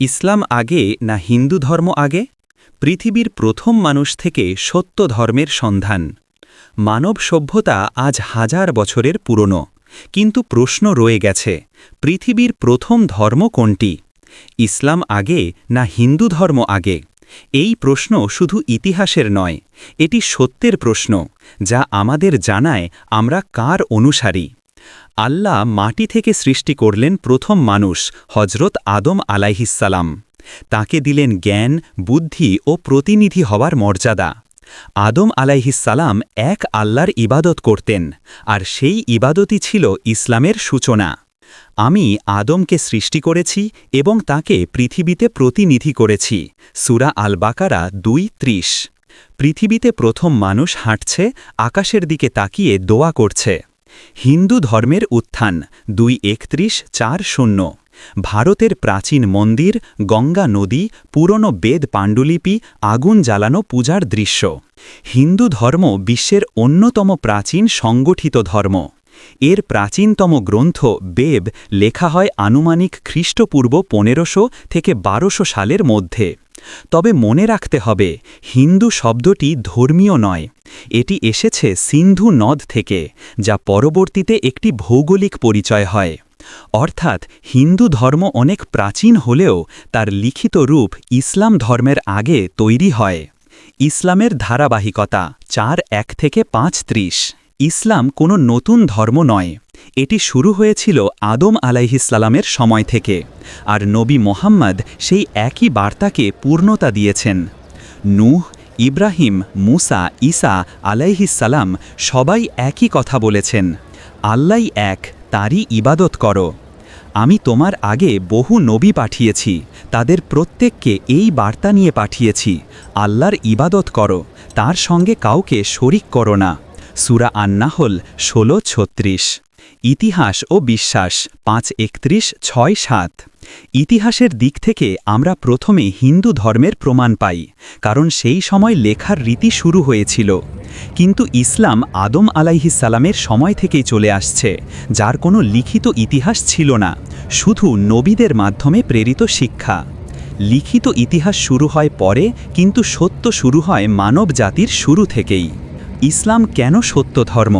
ইসলাম আগে না হিন্দু ধর্ম আগে? পৃথিবীর প্রথম মানুষ থেকে সত্য ধর্মের সন্ধান। মানব সভ্যতা আজ হাজার বছরের পুরনো। কিন্তু প্রশ্ন রয়ে গেছে, পৃথিবীর প্রথম ধর্ম কোনটি? ইসলাম আগে না হিন্দু ধর্ম আগে? এই প্রশ্ন শুধু ইতিহাসের নয়, এটি সত্যের প্রশ্ন, যা আমাদের জানায় আমরা কার অনুসারী? আল্লাহ মাটি থেকে সৃষ্টি করলেন প্রথম মানুষ হজরত আদম আলাইহিসালাম তাকে দিলেন জ্ঞান, বুদ্ধি ও প্রতিনিধি হওয়ার মর্যাদা। আদম আলাইহিসালাম এক আল্লাহর ইবাদত করতেন, আর সেই ইবাদতই ছিল ইসলামের সূচনা। আমি আদমকে সৃষ্টি করেছি এবং তাকে পৃথিবীতে প্রতিনিধি করেছি, সুরা আল বাকারা দুই ত্রিশ। পৃথিবীতে প্রথম মানুষ হাঁটছে, আকাশের দিকে তাকিয়ে দোয়া করছে। হিন্দু ধর্মের উত্থান, দুই একত্রিশ চার শূন্য। ভারতের প্রাচীন মন্দির, গঙ্গা নদী, পুরনো বেদ পাণ্ডুলিপি, আগুন জ্বালানো পূজার দৃশ্য। হিন্দু ধর্ম বিশ্বের অন্যতম প্রাচীন সংগঠিত ধর্ম। এর প্রাচীনতম গ্রন্থ বেব লেখা হয় আনুমানিক খ্রিস্টপূর্ব পনেরোশো থেকে বারোশো সালের মধ্যে। তবে মনে রাখতে হবে, হিন্দু শব্দটি ধর্মীয় নয়। এটি এসেছে সিন্ধু নদ থেকে, যা পরবর্তীতে একটি ভৌগোলিক পরিচয় হয়। অর্থাৎ, হিন্দু ধর্ম অনেক প্রাচীন হলেও তার লিখিত রূপ ইসলাম ধর্মের আগে তৈরি হয়। ইসলামের ধারাবাহিকতা চার এক থেকে পাঁচ ত্রিশ। ইসলাম কোনো নতুন ধর্ম নয়। এটি শুরু হয়েছিল আদম আলাইহিসালামের সময় থেকে, আর নবী মোহাম্মদ সেই একই বার্তাকে পূর্ণতা দিয়েছেন। নূহ, ইব্রাহিম, মুসা ইসা আলাইহিসালাম সবাই একই কথা বলেছেন আল্লাই এক, তারই ইবাদত করো। আমি তোমার আগে বহু নবী পাঠিয়েছি, তাদের প্রত্যেককে এই বার্তা নিয়ে পাঠিয়েছি, আল্লাহর ইবাদত করো, তার সঙ্গে কাউকে শরিক করো না। সুরা আন্নাহল, ষোলো, ছত্রিশ। ইতিহাস ও বিশ্বাস, পাঁচ একত্রিশ, ছয় সাত। ইতিহাসের দিক থেকে আমরা প্রথমে হিন্দু ধর্মের প্রমাণ পাই, কারণ সেই সময় লেখার রীতি শুরু হয়েছিল। কিন্তু ইসলাম আদম আলাইহিসালামের সময় থেকেই চলে আসছে, যার কোনো লিখিত ইতিহাস ছিল না, শুধু নবীদের মাধ্যমে প্রেরিত শিক্ষা। লিখিত ইতিহাস শুরু হয় পরে, কিন্তু সত্য শুরু হয় মানব জাতির শুরু থেকেই। ইসলাম কেন সত্য ধর্ম?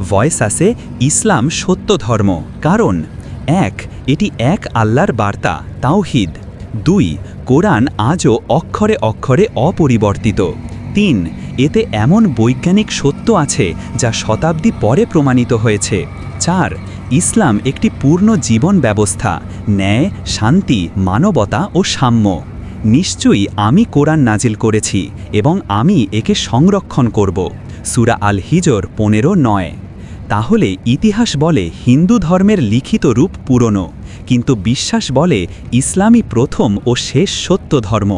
ভয়েস আছে ইসলাম সত্য ধর্ম। কারণ, এক, এটি এক আল্লাহর বার্তা, তাওহিদ। দুই, কোরআন আজও অক্ষরে অক্ষরে অপরিবর্তিত। তিন, এতে এমন বৈজ্ঞানিক সত্য আছে যা শতাব্দী পরে প্রমাণিত হয়েছে। চার, ইসলাম একটি পূর্ণ জীবন ব্যবস্থা, ন্যায়, শান্তি, মানবতা ও সাম্য। নিশ্চয়ই আমি কোরআন নাজিল করেছি এবং আমি একে সংরক্ষণ করব। সুরা আল হিজর পনেরো নয়। তাহলে ইতিহাস বলে হিন্দু ধর্মের লিখিত রূপ পুরনো, কিন্তু বিশ্বাস বলে ইসলামই প্রথম ও শেষ সত্য ধর্ম।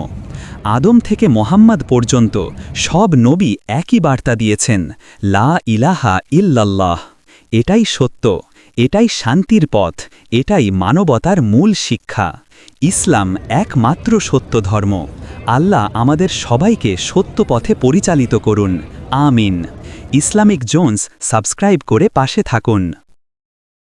আদম থেকে মোহাম্মদ পর্যন্ত সব নবী একই বার্তা দিয়েছেন, লা ইলাহা ইল্লাল্লাহ। এটাই সত্য, এটাই শান্তির পথ, এটাই মানবতার মূল শিক্ষা। ইসলাম একমাত্র সত্য ধর্ম। আল্লাহ আমাদের সবাইকে সত্য পথে পরিচালিত করুন। আমিন। ইসলামিক জোন্স সাবস্ক্রাইব করে পাশে থাকুন।